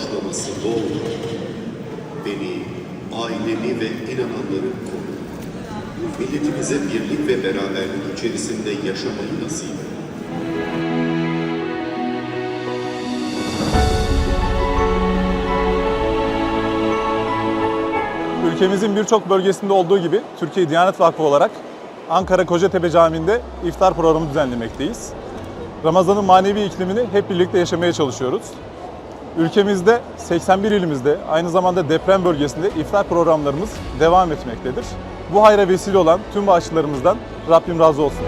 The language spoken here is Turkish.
bağışlaması bol. Beni, ailemi ve inananları koru. Milletimize birlik ve beraberlik içerisinde yaşamayı nasip et. Ülkemizin birçok bölgesinde olduğu gibi Türkiye Diyanet Vakfı olarak Ankara Kocatepe Camii'nde iftar programı düzenlemekteyiz. Ramazan'ın manevi iklimini hep birlikte yaşamaya çalışıyoruz. Ülkemizde 81 ilimizde aynı zamanda deprem bölgesinde iftar programlarımız devam etmektedir. Bu hayra vesile olan tüm bağışçılarımızdan Rabbim razı olsun.